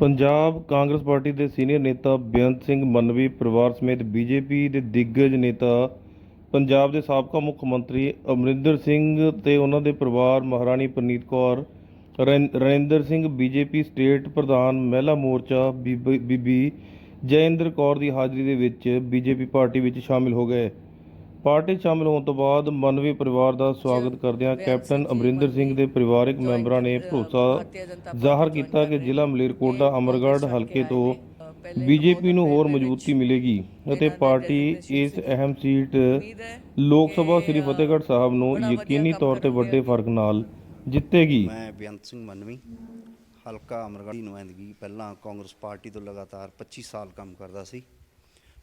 Punjab Congress party ਦੇ senior ਨੇਤਾ ਬੇਅੰਤ ਸਿੰਘ ਮਨਵੀ ਪਰਿਵਾਰ ਸਮੇਤ ਬੀਜੇਪੀ ਦੇ ਦਿੱਗਜ ਨੇਤਾ, ਪੰਜਾਬ ਦੇ ਸਾਬਕਾ ਮੁੱਖ ਮੰਤਰੀ ਅਮਰਿੰਦਰ ਸਿੰਘ ਤੇ ਉਹਨਾਂ ਦੇ ਪਰਿਵਾਰ ਮਹਾਰਾਣੀ ਪ੍ਰਨੀਤ ਕੌਰ ਰਣਿੰਦਰ ਸਿੰਘ ਬੀਜੇਪੀ ਸਟੇਟ ਪ੍ਰਧਾਨ ਮਹਿਲਾ ਮੋਰਚਾ ਬੀਬੀ ਬੀਬੀ ਜੈਇੰਦਰ ਕੌਰ ਦੀ ਹਾਜ਼ਰੀ ਦੇ ਵਿੱਚ ਬੀਜੇਪੀ ਪਾਰਟੀ ਵਿੱਚ ਸ਼ਾਮਿਲ ਹੋ ਗਏ। ਪਾਰਟੀ 'ਚ ਸ਼ਾਮਿਲ ਹੋਣ ਤੋਂ ਬਾਅਦ ਮੰਨਵੀ ਪਰਿਵਾਰ ਦਾ ਸਵਾਗਤ ਕਰਦਿਆਂ ਕੈਪਟਨ ਅਮਰਿੰਦਰ ਸਿੰਘ ਦੇ ਪਰਿਵਾਰਕ ਮੈਂਬਰਾਂ ਨੇ ਭਰੋਸਾ ਜ਼ਾਹਰ ਕੀਤਾ ਕਿ ਜ਼ਿਲ੍ਹਾ ਮਲੇਰਕੋਟਲਾ ਅਮਰਗੜ੍ਹ ਹਲਕੇ ਤੋਂ ਬੀਜੇਪੀ ਨੂੰ ਹੋਰ ਮਜ਼ਬੂਤੀ ਮਿਲੇਗੀ ਅਤੇ ਪਾਰਟੀ ਇਸ ਅਹਿਮ ਸੀਟ ਲੋਕ ਸਭਾ ਸ੍ਰੀ ਫਤਿਹਗੜ੍ਹ ਸਾਹਿਬ ਨੂੰ ਯਕੀਨੀ ਤੌਰ ਤੇ ਵੱਡੇ ਫ਼ਰਕ ਨਾਲ ਜਿੱਤੇਗੀ। ਮੈਂ ਬੇਅੰਤ ਸਿੰਘ ਮੰਨਵੀ ਹਲਕਾ ਅਮਰਗੜ੍ਹ ਦੀ ਨੁਮਾਇੰਦਗੀ। ਪਹਿਲਾਂ ਕਾਂਗਰਸ ਪਾਰਟੀ ਤੋਂ ਲਗਾਤਾਰ 25 ਸਾਲ ਕੰਮ ਕਰਦਾ ਸੀ।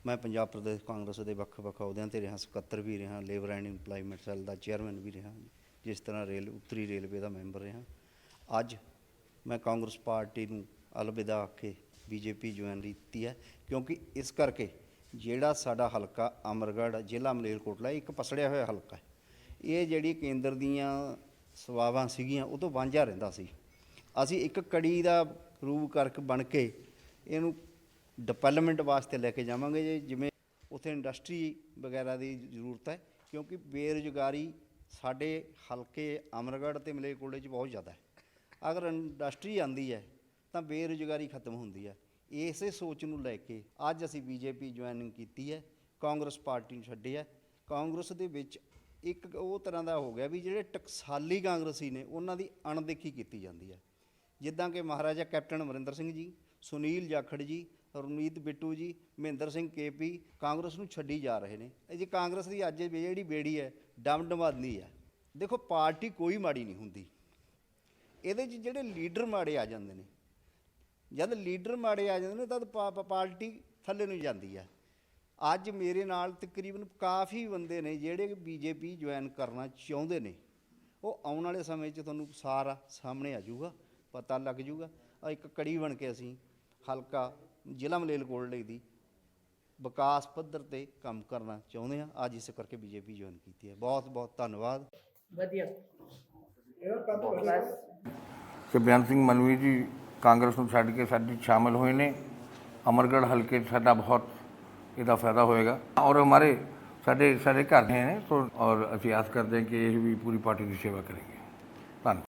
ਮੈਂ ਪੰਜਾਬ ਪ੍ਰਦੇਸ਼ ਕਾਂਗਰਸ ਦੇ ਵੱਖ-ਵੱਖ ਅਹੁਦਿਆਂ ਤੇ ਰਿਹਾ, ਸਕੱਤਰ ਵੀ ਰਿਹਾ, ਲੇਬਰ ਐਂਡ ਇੰਪਲਾਇਮੈਂਟ ਸੈੱਲ ਦਾ ਚੇਅਰਮੈਨ ਵੀ ਰਿਹਾ, ਜਿਸ ਤਰ੍ਹਾਂ ਰੇਲ, ਉੱਤਰੀ ਰੇਲਵੇ ਦਾ ਮੈਂਬਰ ਰਿਹਾ। ਅੱਜ ਮੈਂ ਕਾਂਗਰਸ ਪਾਰਟੀ ਨੂੰ ਅਲਵਿਦਾ ਆਖੇ ਬੀਜੇਪੀ ਜੁਆਇਨ ਕੀਤੀ ਹੈ, ਕਿਉਂਕਿ ਇਸ ਕਰਕੇ ਜਿਹੜਾ ਸਾਡਾ ਹਲਕਾ ਅਮਰਗੜ੍ਹ ਜ਼ਿਲ੍ਹਾ ਮਲੇਰਕੋਟਲਾ, ਇੱਕ ਪਸੜਿਆ ਹੋਇਆ ਹਲਕਾ ਹੈ। ਇਹ ਜਿਹੜੀ ਕੇਂਦਰ ਦੀਆਂ ਸਵਾਵਾਂ ਸੀਗੀਆਂ, ਉਹ ਤੋਂ ਵਾਂਝਾ ਰਹਿੰਦਾ ਸੀ। ਅਸੀਂ ਇੱਕ ਕੜੀ ਦਾ ਰੂਪ ਕਰਕੇ ਬਣ ਕੇ ਇਹਨੂੰ ਡਿਵੈਲਪਮੈਂਟ ਵਾਸਤੇ ਲੈ ਕੇ ਜਾਵਾਂਗੇ ਜੀ, ਜਿਵੇਂ ਉੱਥੇ ਇੰਡਸਟਰੀ ਵਗੈਰਾ ਦੀ ਜ਼ਰੂਰਤ ਹੈ, ਕਿਉਂਕਿ ਬੇਰੁਜ਼ਗਾਰੀ ਸਾਡੇ ਹਲਕੇ ਅਮਰਗੜ੍ਹ ਤੇ ਮਲੇਰਕੋਟਲੇ 'ਚ ਬਹੁਤ ਜ਼ਿਆਦਾ ਹੈ। ਅਗਰ ਇੰਡਸਟਰੀ ਆਂਦੀ ਹੈ, ਤਾਂ ਬੇਰੁਜ਼ਗਾਰੀ ਖਤਮ ਹੁੰਦੀ ਹੈ। ਇਸੇ ਸੋਚ ਨੂੰ ਲੈ ਕੇ ਅੱਜ ਅਸੀਂ ਬੀਜੇਪੀ ਜੁਆਇਨਿੰਗ ਕੀਤੀ ਹੈ, ਕਾਂਗਰਸ ਪਾਰਟੀ ਨੂੰ ਛੱਡਿਆ ਕਾਂਗਰਸ ਦੇ ਵਿੱਚ ਇੱਕ ਉਹ ਤਰ੍ਹਾਂ ਦਾ ਹੋ ਗਿਆ ਵੀ ਜਿਹੜੇ ਟਕਸਾਲੀ ਕਾਂਗਰਸੀ ਨੇ, ਉਹਨਾਂ ਦੀ ਅਣਦੇਖੀ ਕੀਤੀ ਜਾਂਦੀ ਹੈ। ਜਿੱਦਾਂ ਕਿ ਮਹਾਰਾਜਾ ਕੈਪਟਨ ਅਮਰਿੰਦਰ ਸਿੰਘ ਜੀ, ਸੁਨੀਲ ਜਾਖੜ ਜੀ ਰਵਨੀਤ ਬਿੱਟੂ ਜੀ, ਮਹਿੰਦਰ ਸਿੰਘ ਕੇਪੀ ਕਾਂਗਰਸ ਨੂੰ ਛੱਡੀ ਜਾ ਰਹੇ ਨੇ। ਇਹ ਜੀ ਕਾਂਗਰਸ ਦੀ ਅੱਜ ਜਿਹੜੀ ਬੇੜੀ ਹੈ ਡਮਡਮਾਦੀ ਹੈ। ਦੇਖੋ, ਪਾਰਟੀ ਕੋਈ ਮਾੜੀ ਨਹੀਂ ਹੁੰਦੀ। ਇਹਦੇ 'ਚ ਜਿਹੜੇ ਲੀਡਰ ਮਾੜੇ ਆ ਜਾਂਦੇ ਨੇ, ਜਦ ਲੀਡਰ ਮਾੜੇ ਆ ਜਾਂਦੇ ਨੇ, ਤਦ ਪਾ- ਪਾਰਟੀ ਥੱਲੇ ਨੂੰ ਜਾਂਦੀ ਹੈ। ਅੱਜ ਮੇਰੇ ਨਾਲ ਤਕਰੀਬਨ ਕਾਫੀ ਬੰਦੇ ਨੇ ਜਿਹੜੇ ਬੀਜੇਪੀ ਜੁਆਇਨ ਕਰਨਾ ਚਾਹੁੰਦੇ ਨੇ। ਉਹ ਆਉਣ ਵਾਲੇ ਸਮੇਂ 'ਚ ਤੁਹਾਨੂੰ ਸਾਰਾ ਸਾਹਮਣੇ ਆ ਜਾਊਗਾ, ਪਤਾ ਲੱਗ ਜਾਊਗਾ। ਆ ਇੱਕ ਕੜੀ ਬਣ ਕੇ ਅਸੀਂ ਹਲਕਾ ਜ਼ਿਲ੍ਹਾ ਮਲੇਰਕੋਟਲੇ ਦੀ ਵਿਕਾਸ ਪੱਧਰ ਤੇ ਕੰਮ ਕਰਨਾ ਚਾਹੁੰਦੇ ਹਾਂ ਅੱਜ ਇਸ ਕਰਕੇ ਬੀਜੇਪੀ ਜੁਆਇਨ ਕੀਤੀ ਹੈ। ਬਹੁਤ ਬਹੁਤ ਧੰਨਵਾਦ। ਵਧੀਆ। ਕਿ ਸਿੰਘ ਮਨਵੀ ਜੀ ਕਾਂਗਰਸ ਨੂੰ ਛੱਡ ਕੇ ਸਾਡੀ ਸ਼ਾਮਿਲ ਹੋਏ ਨੇ। ਅਮਰਗੜ੍ਹ ਹਲਕੇ 'ਚ ਸਾਡਾ ਬਹੁਤ ਇਹਦਾ ਫਾਇਦਾ ਹੋਏਗਾ। ਔਰ ਹਮਾਰੇ ਸਾਡੇ ਸਾਡੇ ਘਰ ਨੇ ਔਰ ਅਸੀਂ ਆਸ ਕਰਦੇ ਹਾਂ ਕਿ ਇਹ ਵੀ ਪੂਰੀ ਪਾਰਟੀ ਦੀ ਸੇਵਾ ਕਰੇंगे ਧੰਨਵਾਦ।